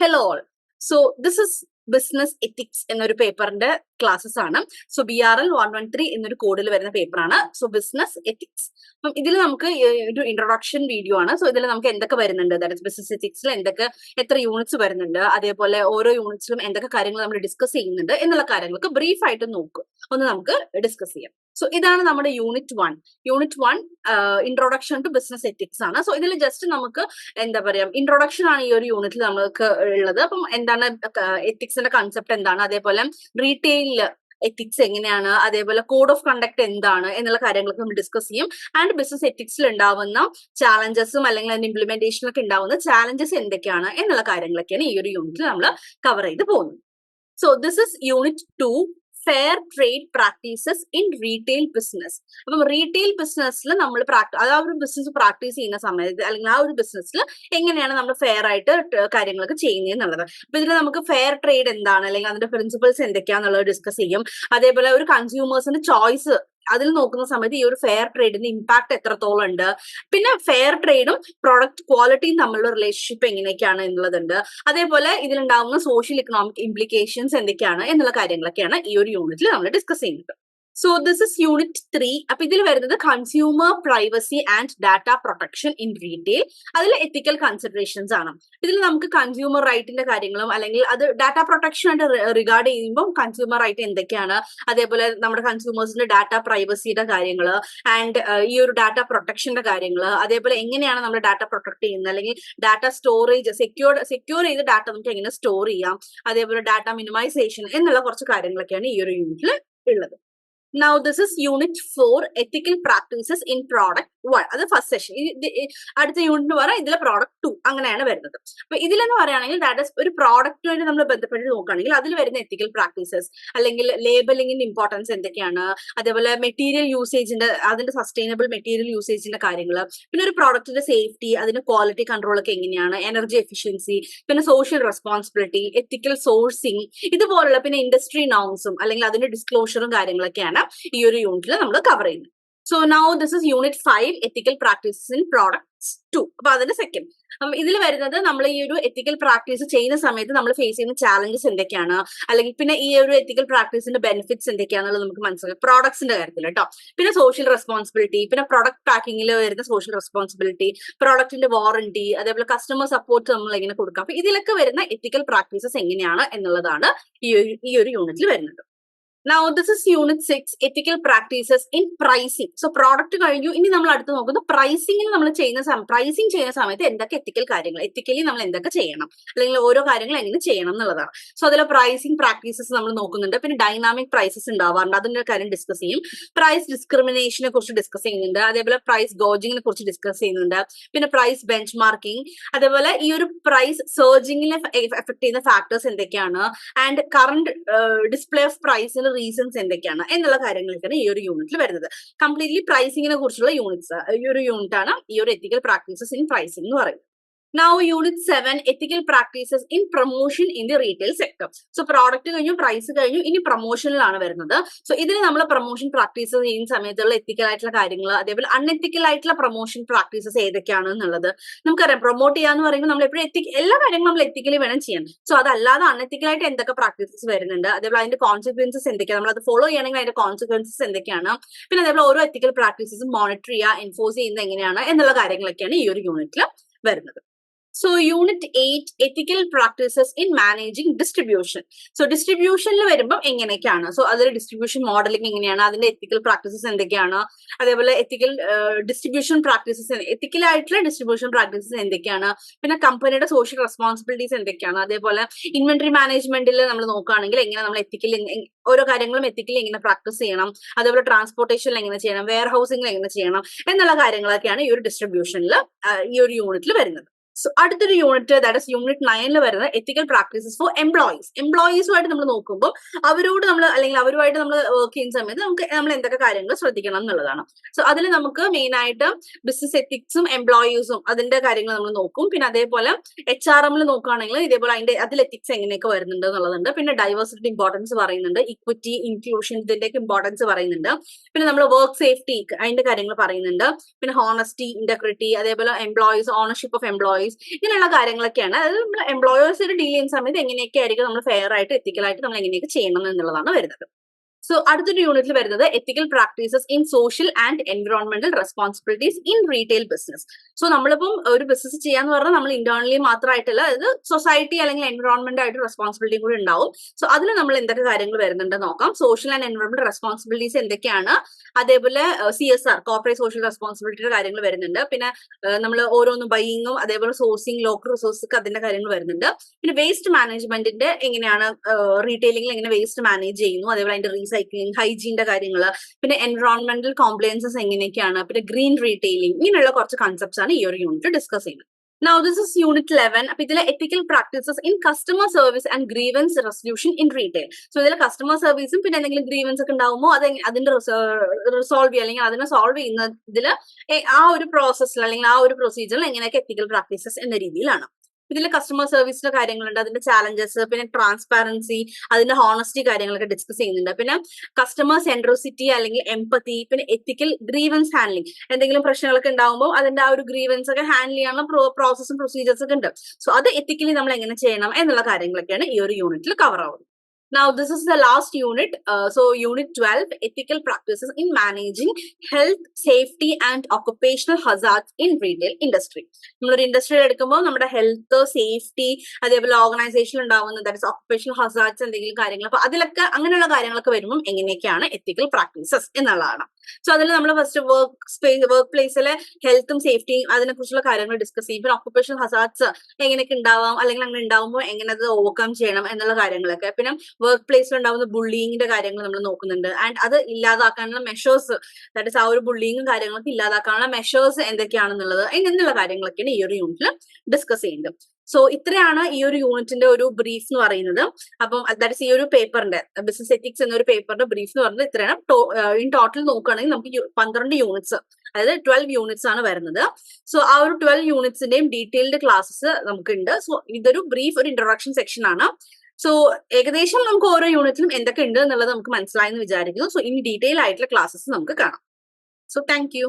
Hello all so this is business ethics എന്നൊരു പേപ്പറിന്റെ classes ആണ്. So B R L one one three എന്നൊരു കോഡിൽ വരുന്ന പേപ്പറാണ് സോ ബിസിനസ് എത്തിക്സ് അപ്പം ഇതിൽ നമുക്ക് ഒരു ഇൻട്രൊഡക്ഷൻ വീഡിയോ ആണ്. സോ ഇതിൽ നമുക്ക് എന്തൊക്കെ വരുന്നുണ്ട്? ദാറ്റ് ബിസിനസ് എത്തിക്സിൽ എന്തൊക്കെ എത്ര യൂണിറ്റ്സ് വരുന്നുണ്ട്? അതേപോലെ ഓരോ യൂണിറ്റ്സിലും എന്തൊക്കെ കാര്യങ്ങൾ നമ്മൾ ഡിസ്കസ് ചെയ്യുന്നുണ്ട് എന്നുള്ള കാര്യങ്ങളൊക്കെ ബ്രീഫ് ആയിട്ട് നോക്കുക ഒന്ന് നമുക്ക് ഡിസ്കസ് ചെയ്യാം. സോ ഇതാണ് നമ്മുടെ unit one unit one introduction to business ethics ആണ്. സോ ഇതിൽ ജസ്റ്റ് നമുക്ക് എന്താ പറയാ ഇൻട്രൊഡക്ഷൻ ആണ് ഈ ഒരു യൂണിറ്റിൽ നമുക്ക് ഉള്ളത്. അപ്പം എന്താണ് എത്തിക്സിന്റെ കൺസെപ്റ്റ് എന്താണ്? അതേപോലെ റീറ്റെയിൽ എത്തിക്സ് എങ്ങനെയാണ്? അതേപോലെ കോഡ് ഓഫ് കണ്ടക്ട് എന്താണ്? എന്നുള്ള കാര്യങ്ങളൊക്കെ നമ്മൾ ഡിസ്കസ് ചെയ്യും. ആൻഡ് ബിസിനസ് എത്തിക്സിൽ ഉണ്ടാവുന്ന ചാലഞ്ചസും അല്ലെങ്കിൽ അതിന്റെ ഇംപ്ലിമെന്റേഷനിലൊക്കെ ഉണ്ടാവുന്ന ചാലഞ്ചസ് എന്തൊക്കെയാണ്? എന്നുള്ള കാര്യങ്ങളൊക്കെയാണ് ഈ ഒരു യൂണിറ്റിൽ നമ്മൾ കവർ ചെയ്ത് പോകുന്നത്. So this is unit two fair trade practices in retail business അപ്പം റീറ്റെയിൽ ബിസിനസ്സിൽ നമ്മൾ പ്രാക്ടീസ് അത് ആ ഒരു ബിസിനസ് പ്രാക്ടീസ് ചെയ്യുന്ന സമയത്ത് അല്ലെങ്കിൽ ആ ഒരു ബിസിനസ്സിൽ എങ്ങനെയാണ് നമ്മൾ ഫെയർ ആയിട്ട് കാര്യങ്ങളൊക്കെ ചെയ്യുന്നത് എന്നുള്ളത്. അപ്പൊ ഇതിൽ നമുക്ക് ഫെയർ ട്രേഡ് എന്താണ്? അല്ലെങ്കിൽ അതിന്റെ പ്രിൻസിപ്പിൾസ് എന്തൊക്കെയാന്നുള്ളത് ഡിസ്കസ് ചെയ്യും. അതേപോലെ ഒരു കൺസ്യൂമേഴ്സിന്റെ ചോയ്സ് അതിൽ നോക്കുന്ന സമയത്ത് ഈ ഒരു ഫെയർ ട്രേഡിന്റെ ഇമ്പാക്ട് എത്രത്തോളം ഉണ്ട്? പിന്നെ ഫെയർ ട്രേഡും പ്രോഡക്റ്റ് ക്വാളിറ്റിയും തമ്മിലുള്ള റിലേഷൻഷിപ്പ് എങ്ങനെയൊക്കെയാണ് എന്നുള്ളതുണ്ട്. അതേപോലെ ഇതിലുണ്ടാവുന്ന സോഷ്യൽ ഇക്കണോമിക് ഇംപ്ലിക്കേഷൻസ് എന്തൊക്കെയാണ് എന്നുള്ള കാര്യങ്ങളൊക്കെയാണ് ഈ ഒരു യൂണിറ്റിൽ നമ്മൾ ഡിസ്കസ് ചെയ്യുന്നത്. So this is unit three അപ്പൊ ഇതിൽ വരുന്നത് consumer privacy and data protection in retail അതിൽ എത്തിക്കൽ കൺസിഡറേഷൻസ് ആണ്. ഇതിൽ നമുക്ക് കൺസ്യൂമർ റൈറ്റിന്റെ കാര്യങ്ങളും അല്ലെങ്കിൽ അത് ഡാറ്റ പ്രൊട്ടക്ഷൻ ആയിട്ട് റിഗാർഡ് ചെയ്യുമ്പോൾ കൺസ്യൂമർ റൈറ്റ് എന്തൊക്കെയാണ്? അതേപോലെ നമ്മുടെ കൺസ്യൂമേഴ്സിന്റെ ഡാറ്റ പ്രൈവസിയുടെ കാര്യങ്ങൾ ആൻഡ് ഈ ഒരു ഡാറ്റ പ്രൊട്ടക്ഷന്റെ കാര്യങ്ങൾ അതേപോലെ എങ്ങനെയാണ് നമ്മൾ ഡാറ്റ പ്രൊട്ടക്ട് ചെയ്യുന്നത്? അല്ലെങ്കിൽ ഡാറ്റ സ്റ്റോറേജ് സെക്യൂർ സെക്യൂർ ചെയ്ത ഡാറ്റ നമുക്ക് എങ്ങനെ സ്റ്റോർ ചെയ്യാം? അതേപോലെ ഡാറ്റ മിനിമൈസേഷൻ എന്നുള്ള കുറച്ച് കാര്യങ്ങളൊക്കെയാണ് ഈ ഒരു യൂണിറ്റിൽ ഉള്ളത്. Now this is unit 4 ethical practices in product. One അത് ഫസ്റ്റ് സെഷൻ അടുത്ത യൂണിറ്റ് പറയാം ഇതിലെ പ്രോഡക്റ്റ് ടു അങ്ങനെയാണ് വരുന്നത്. അപ്പൊ ഇതിലെന്ന് പറയുകയാണെങ്കിൽ ദാറ്റ് ഇസ് ഒരു പ്രോഡക്റ്റുമായിട്ട് നമ്മൾ ബന്ധപ്പെട്ട് നോക്കുകയാണെങ്കിൽ അതിൽ വരുന്ന എത്തിക്കൽ പ്രാക്ടീസസ് അല്ലെങ്കിൽ ലേബലിംഗിന്റെ ഇമ്പോർട്ടൻസ് എന്തൊക്കെയാണ്? അതേപോലെ മെറ്റീരിയൽ യൂസേജിന്റെ അതിന്റെ സസ്റ്റൈനബിൾ മെറ്റീരിയൽ യൂസേജിന്റെ കാര്യങ്ങൾ. പിന്നെ ഒരു പ്രോഡക്റ്റിന്റെ സേഫ്റ്റി അതിന്റെ ക്വാളിറ്റി കൺട്രോൾ ഒക്കെ എങ്ങനെയാണ്? എനർജി എഫിഷ്യൻസി പിന്നെ സോഷ്യൽ റെസ്പോൺസിബിലിറ്റി എത്തിക്കൽ സോഴ്സിങ് ഇതുപോലുള്ള പിന്നെ ഇൻഡസ്ട്രി നൗൺസും അല്ലെങ്കിൽ അതിന്റെ ഡിസ്ക്ലോഷറും കാര്യങ്ങളൊക്കെയാണ് ഈ ഒരു യൂണിറ്റിൽ നമ്മൾ കവർ ചെയ്യുന്നത്. So now this is unit five ethical practices in products two അപ്പൊ അതിന്റെ സെക്കൻഡ് അപ്പം ഇതിൽ വരുന്നത് നമ്മൾ ഈ ഒരു എത്തിക്കൽ പ്രാക്ടീസ് ചെയ്യുന്ന സമയത്ത് നമ്മൾ ഫേസ് ചെയ്യുന്ന ചാലഞ്ചസ് എന്തൊക്കെയാണ്? അല്ലെങ്കിൽ പിന്നെ ഈ ഒരു എത്തിക്കൽ പ്രാക്ടീസിന്റെ ബെനിഫിറ്റ്സ് എന്തൊക്കെയാണെന്നുള്ളത് നമുക്ക് മനസ്സിലാക്കാം പ്രോഡക്ട്സിന്റെ കാര്യത്തിൽ കേട്ടോ പിന്നെ സോഷ്യൽ റെസ്പോൺസിബിലിറ്റി പിന്നെ പ്രൊഡക്റ്റ് പാക്കിങ്ങിൽ വരുന്ന സോഷ്യൽ റെസ്പോൺസിബിലിറ്റി പ്രോഡക്റ്റിന്റെ വാറന്റി അതേപോലെ കസ്റ്റമർ സപ്പോർട്ട് നമ്മൾ എങ്ങനെ കൊടുക്കാം? അപ്പൊ ഇതിലൊക്കെ വരുന്ന എത്തിക്കൽ പ്രാക്ടീസസ് എങ്ങനെയാണ് എന്നുള്ളതാണ് ഈ ഒരു ഈ ഒരു യൂണിറ്റിൽ വരുന്നത്. Now this is unit six ethical practices in pricing so product കഴിഞ്ഞു ഇനി നമ്മൾ അടുത്ത് നോക്കുന്നത് പ്രൈസിംഗിൽ നമ്മൾ ചെയ്യുന്ന പ്രൈസിങ് ചെയ്യുന്ന സമയത്ത് എന്തൊക്കെ എത്തിക്കൽ കാര്യങ്ങൾ എത്തിക്കലി നമ്മൾ എന്തൊക്കെ ചെയ്യണം അല്ലെങ്കിൽ ഓരോ കാര്യങ്ങൾ എങ്ങനെ ചെയ്യണം എന്നുള്ളതാണ്. സോ അതിലെ പ്രൈസിംഗ് പ്രാക്ടീസസ് നമ്മൾ നോക്കുന്നുണ്ട്. പിന്നെ ഡൈനാമിക് പ്രൈസസ് ഉണ്ടാവാറുണ്ട്. അതിന്റെ കാര്യം ഡിസ്കസ് ചെയ്യും. പ്രൈസ് ഡിസ്ക്രിമിനേഷനെ കുറിച്ച് ഡിസ്കസ് ചെയ്യുന്നുണ്ട്. അതേപോലെ പ്രൈസ് ഗോജിങ്ങിനെ കുറിച്ച് ഡിസ്കസ് ചെയ്യുന്നുണ്ട്. പിന്നെ പ്രൈസ് ബെഞ്ച് മാർക്കിംഗ് അതേപോലെ ഈ ഒരു പ്രൈസ് സർജിങ്ങിനെ എഫക്ട് ചെയ്യുന്ന ഫാക്ടേഴ്സ് എന്തൊക്കെയാണ്? ആൻഡ് കറണ്ട് ഡിസ്പ്ലേ ഓഫ് പ്രൈസിന് റീസൺസ് എന്തൊക്കെയാണ് എന്നുള്ള കാര്യങ്ങളൊക്കെയാണ് ഈ ഒരു യൂണിറ്റിൽ വരുന്നത്. കംപ്ലീറ്റ്ലി പ്രൈസിങ്ങിനെ കുറിച്ചുള്ള യൂണിറ്റ്സ് ഈ ഒരു യൂണിറ്റ് ആണ് ഈ ഒരു എത്തിക്കൽ പ്രാക്ടീസസ് ഇൻ പ്രൈസിംഗ് എന്ന് പറയുന്നത്. Now unit seven ethical practices in promotion in the retail sector so product കഴിഞ്ഞു പ്രൈസ് കഴിഞ്ഞു ഇനി പ്രൊമോഷനിലാണ് വരുന്നത്. സോ ഇതിൽ നമ്മൾ പ്രൊമോഷൻ പ്രാക്ടീസ് ചെയ്യുന്ന സമയത്തുള്ള എത്തിക്കൽ ആയിട്ടുള്ള കാര്യങ്ങൾ അതേപോലെ അൺഎത്തിക്കൽ ആയിട്ടുള്ള പ്രൊമോഷൻ പ്രാക്ടീസസ് ഏതൊക്കെയാണ് എന്നുള്ളത് നമുക്കറിയാം. പ്രൊമോട്ട് ചെയ്യാന്ന് പറയുമ്പോൾ നമ്മൾ എപ്പോഴും എത്തി എല്ലാ കാര്യങ്ങളും നമ്മൾ എത്തിക്കലി വേണം ചെയ്യാൻ. സോ അതല്ലാതെ അൺഎത്തിക്കൽ ആയിട്ട് എന്തൊക്കെ പ്രാക്ടീസസ് വരുന്നുണ്ട് അതേപോലെ അതിന്റെ കോൺസിക്വൻസസ് എന്തൊക്കെയാണ് നമ്മൾ അത് ഫോളോ ചെയ്യണമെങ്കിൽ അതിന്റെ കോൺസിക്വൻസസ് എന്തൊക്കെയാണ് പിന്നെ അതേപോലെ ഓരോ എത്തിക്കൽ പ്രാക്ടീസസും മോണിറ്റർ ചെയ്യുക എൻഫോഴ്സ് ചെയ്യുന്നത് എങ്ങനെയാണ് എന്നുള്ള കാര്യങ്ങളൊക്കെയാണ് ഈ ഒരു യൂണിറ്റിൽ വരുന്നത്. So unit eight ethical practices in managing distribution so ഡിസ്ട്രിബ്യൂഷനിൽ വരുമ്പോൾ എങ്ങനെയൊക്കെയാണ്? സോ അതിൽ ഡിസ്ട്രിബ്യൂഷൻ മോഡലിംഗ് എങ്ങനെയാണ്? അതിന്റെ എത്തിക്കൽ പ്രാക്ടീസസ് എന്തൊക്കെയാണ്? അതേപോലെ എത്തിക്കൽ ഡിസ്ട്രിബ്യൂഷൻ പ്രാക്ടീസസ് എത്തിക്കൽ ആയിട്ടുള്ള ഡിസ്ട്രിബ്യൂഷൻ പ്രാക്ടീസസ് എന്തൊക്കെയാണ്? പിന്നെ കമ്പനിയുടെ സോഷ്യൽ റെസ്പോൺസിബിലിറ്റീസ് എന്തൊക്കെയാണ്? അതേപോലെ ഇൻവെന്ററി മാനേജ്മെന്റിൽ നമ്മൾ നോക്കുകയാണെങ്കിൽ എങ്ങനെ നമ്മൾ എത്തിക്കൽ ഓരോ കാര്യങ്ങളും എത്തിക്കൽ എങ്ങനെ പ്രാക്ടീസ് ചെയ്യണം? അതേപോലെ ട്രാൻസ്പോർട്ടേഷനിൽ എങ്ങനെ ചെയ്യണം? വെയർ ഹൗസിംഗിൽ എങ്ങനെ ചെയ്യണം? എന്നുള്ള കാര്യങ്ങളൊക്കെയാണ് ഈ ഒരു ഡിസ്ട്രിബ്യൂഷനിൽ ഈ ഒരു യൂണിറ്റിൽ വരുന്നത്. സോ അടുത്തൊരു യൂണിറ്റ് ദാറ്റ് ഇസ് യൂണിറ്റ് നയനിൽ വരുന്ന എത്തിക്കൽ പ്രാക്ടീസസ് ഫോർ എംപ്ലോയീസ് എംപ്ലോയീസുമായിട്ട് നമ്മൾ നോക്കുമ്പോൾ അവരോട് നമ്മൾ അല്ലെങ്കിൽ അവരുമായിട്ട് നമ്മൾ വർക്ക് ചെയ്യുന്ന സമയത്ത് നമുക്ക് നമ്മൾ എന്തൊക്കെ കാര്യങ്ങൾ ശ്രദ്ധിക്കണം എന്നുള്ളതാണ്. സോ അതിൽ നമുക്ക് മെയിൻ ആയിട്ട് ബിസിനസ് എത്തിക്സും എംപ്ലോയീസും അതിന്റെ കാര്യങ്ങൾ നമ്മൾ നോക്കും. പിന്നെ അതേപോലെ എച്ച് ആർ എമ്മിൽ നോക്കുകയാണെങ്കിൽ ഇതേപോലെ അതിന്റെ അതിൽ എത്തിക്സ് എങ്ങനെയൊക്കെ വരുന്നുണ്ട് എന്നുള്ളതുണ്ട്. പിന്നെ ഡൈവേഴ്സിറ്റി ഇമ്പോർട്ടൻസ് പറയുന്നുണ്ട്. ഇക്വിറ്റി ഇൻക്ലൂഷൻ ഇതിന്റെയൊക്കെ ഇമ്പോർട്ടൻസ് പറയുന്നുണ്ട്. പിന്നെ നമ്മൾ വർക്ക് സേഫ്റ്റി അതിന്റെ കാര്യങ്ങൾ പറയുന്നുണ്ട്. പിന്നെ ഹോണസ്റ്റി ഇന്റഗ്രിറ്റി അതേപോലെ എംപ്ലോയീസ് ഓണർഷിപ്പ് ഓഫ് എംപ്ലോയീസ് ഇങ്ങനെയുള്ള കാര്യങ്ങളൊക്കെയാണ്. അതായത് നമ്മൾ എംപ്ലോയേഴ്സ് ഡീൽ ചെയ്യുന്ന സമയത്ത് എങ്ങനെയൊക്കെ ആയിരിക്കും നമ്മൾ ഫെയർ ആയിട്ട് എത്തിക്കലായിട്ട് നമ്മൾ എങ്ങനെയൊക്കെ ചെയ്യണം എന്നുള്ളതാണ് വരുന്നത്. സോ അടുത്തൊരു യൂണിറ്റിൽ വരുന്നത് ethical practices in social and environmental responsibilities in retail business so നമ്മളിപ്പം ഒരു ബിസിനസ് ചെയ്യാന്ന് പറഞ്ഞാൽ നമ്മൾ ഇന്റേണലി മാത്രമായിട്ടല്ല അതായത് സൊസൈറ്റി അല്ലെങ്കിൽ എൻവിറോൺമെന്റ് ആയിട്ട് റെസ്പോൺസിബിലിറ്റി കൂടി ഉണ്ടാവും. സോ അതിൽ നമ്മൾ എന്തൊക്കെ കാര്യങ്ങൾ വരുന്നുണ്ട് നോക്കാം. സോഷ്യൽ ആൻഡ് എൻവിറോൺമെന്റ് റെസ്പോൺസിബിലിറ്റീസ് എന്തൊക്കെയാണ്? അതേപോലെ C S R corporate social റെസ്പോൺസിബിലിറ്റിയുടെ കാര്യങ്ങൾ വരുന്നുണ്ട്. പിന്നെ നമ്മൾ ഓരോന്ന് ബൈയിങ്ങും അതേപോലെ സോഴ്സിംഗ് ലോക്കൽ റിസോഴ്സൊക്കെ അതിന്റെ കാര്യങ്ങൾ വരുന്നുണ്ട്. പിന്നെ വേസ്റ്റ് മാനേജ്മെന്റിന്റെ എങ്ങനെയാണ് റീറ്റെയിലിംഗിൽ എങ്ങനെ വേസ്റ്റ് മാനേജ് ചെയ്യുന്നു? അതേപോലെ അതിന്റെ റീസൈക്ലിംഗ് ഹൈജീന്റെ കാര്യങ്ങൾ പിന്നെ എൻവറോൺമെന്റൽ കോംപ്ലയൻസസ് എങ്ങനെയൊക്കെയാണ് പിന്നെ ഗ്രീൻ റീറ്റെയിലിംഗ് ഇങ്ങനെയുള്ള കുറച്ച് കൺസെപ്റ്റ്സ് ആണ് ഈ ഒരു യൂണിറ്റ് ഡിസ്കസ് ചെയ്യുന്നത്. Now this is unit eleven അപ്പൊ ഇതിലെ ethical practices in customer service and grievance resolution in retail so ഇതിലെ കസ്റ്റമർ സർവീസും പിന്നെ എന്തെങ്കിലും ഗ്രീവൻസ് ഒക്കെ ഉണ്ടാവുമോ? അത് അതിന്റെ റിസോൾവ് ചെയ്യുക അല്ലെങ്കിൽ അതിനെ സോൾവ് ചെയ്യുന്നതിൽ ആ ഒരു പ്രോസസ്സിൽ അല്ലെങ്കിൽ ആ ഒരു പ്രൊസീജിയറിൽ എങ്ങനെയൊക്കെ എത്തിക്കൽ പ്രാക്ടീസസ് എന്ന രീതിയിലാണ്. ഇതിൽ കസ്റ്റമർ സർവീസിലെ കാര്യങ്ങളുണ്ട് അതിന്റെ ചാലഞ്ചസ് പിന്നെ ട്രാൻസ്പാരൻസി അതിന്റെ ഹോണസ്റ്റി കാര്യങ്ങളൊക്കെ ഡിസ്കസ് ചെയ്യുന്നുണ്ട്. പിന്നെ കസ്റ്റമർ സെൻട്രോസിറ്റി അല്ലെങ്കിൽ എംപത്തി പിന്നെ എത്തിക്കൽ ഗ്രീവൻസ് ഹാൻഡ്ലിംഗ് എന്തെങ്കിലും പ്രശ്നങ്ങളൊക്കെ ഉണ്ടാകുമ്പോൾ അതിന്റെ ആ ഒരു ഗ്രീവൻസ് ഒക്കെ ഹാൻഡിൽ ചെയ്യാനുള്ള പ്രോസസ്സും പ്രൊസീജിയേഴ്സ് ഒക്കെ ഉണ്ട്. സോ അത് എത്തിക്കലി നമ്മൾ എങ്ങനെ ചെയ്യണം എന്നുള്ള കാര്യങ്ങളൊക്കെയാണ് ഈ ഒരു യൂണിറ്റിൽ കവർ ആവുന്നത്. Now, this is the last unit. Uh, so, Unit 12 Ethical Practices in Managing Health, Safety, and Occupational Hazards in Retail Industry. നമ്മളൊരു ഇൻഡസ്ട്രിയിൽ എടുക്കുമ്പോൾ നമ്മുടെ ഹെൽത്ത് സേഫ്റ്റി അതേപോലെ ഓർഗനൈസേഷൻ ഉണ്ടാവുന്ന ദാറ്റ് ഓക്കുപേഷണൽ ഹസാർഡ്സ് എന്തെങ്കിലും കാര്യങ്ങൾ അപ്പൊ അതിലൊക്കെ അങ്ങനെയുള്ള കാര്യങ്ങളൊക്കെ വരുമ്പോൾ എങ്ങനെയൊക്കെയാണ് എത്തിക്കൽ പ്രാക്ടീസസ് എന്നുള്ളതാണ് സോ അതിൽ നമ്മൾ ഫസ്റ്റ് വർക്ക് സ്പേസ് വർക്ക് പ്ലേസിലെ ഹെൽത്തും സേഫ്റ്റിയും അതിനെ കുറിച്ചുള്ള കാര്യങ്ങൾ ഡിസ്കസ് ചെയ്യും. പിന്നെ ഓക്കുപേഷണൽ ഹസാർഡ്സ് എങ്ങനെയൊക്കെ ഉണ്ടാവാം അല്ലെങ്കിൽ അങ്ങനെ ഉണ്ടാവുമ്പോൾ എങ്ങനെ അത് ഓവർകം ചെയ്യണം എന്നുള്ള കാര്യങ്ങളൊക്കെ. പിന്നെ വർക്ക് പ്ലേസിൽ ഉണ്ടാവുന്ന ബുള്ളിങ്ങിന്റെ കാര്യങ്ങൾ നമ്മൾ നോക്കുന്നുണ്ട്. ആൻഡ് അത് ഇല്ലാതാക്കാനുള്ള മെഷേഴ്സ് ദാറ്റ് ഇസ് ആ ഒരു ബുള്ളിങ്ങും കാര്യങ്ങളൊക്കെ ഇല്ലാതാക്കാനുള്ള മെഷേഴ്സ് എന്തൊക്കെയാണെന്നുള്ളത് എന്നുള്ള കാര്യങ്ങളൊക്കെയാണ് ഈ ഒരു യൂണിറ്റിൽ ഡിസ്കസ് ചെയ്യുന്നത്. സോ ഇത്രയാണ് ഈ ഒരു യൂണിറ്റിന്റെ ഒരു ബ്രീഫ് എന്ന് പറയുന്നത്. അപ്പം ദാറ്റ്സ് ഈ ഒരു പേപ്പറിന്റെ ബിസിനസ് എത്തിക്സ് എന്നൊരു പേപ്പറിന്റെ ബ്രീഫ് എന്ന് പറയുന്നത് ഇത്രയാണ്. ഇൻ ടോട്ടൽ നോക്കുകയാണെങ്കിൽ നമുക്ക് പന്ത്രണ്ട് യൂണിറ്റ്സ് അതായത് ട്വൽവ് യൂണിറ്റ്സ് ആണ് വരുന്നത്. സോ ആ ഒരു ട്വൽവ് യൂണിറ്റ്സിന്റെയും ഡീറ്റെയിൽഡ് ക്ലാസ്സസ് നമുക്കുണ്ട്. സോ ഇതൊരു ബ്രീഫ് ഒരു ഇൻട്രൊഡക്ഷൻ സെക്ഷൻ ആണ്. സോ ഏകദേശം നമുക്ക് ഓരോ യൂണിറ്റിലും എന്തൊക്കെ ഉണ്ട് എന്നുള്ളത് നമുക്ക് മനസ്സിലായെന്ന് വിചാരിക്കുന്നു. സോ ഇനി ഡീറ്റെയിൽ ആയിട്ടുള്ള ക്ലാസ്സസ് നമുക്ക് കാണാം. So thank you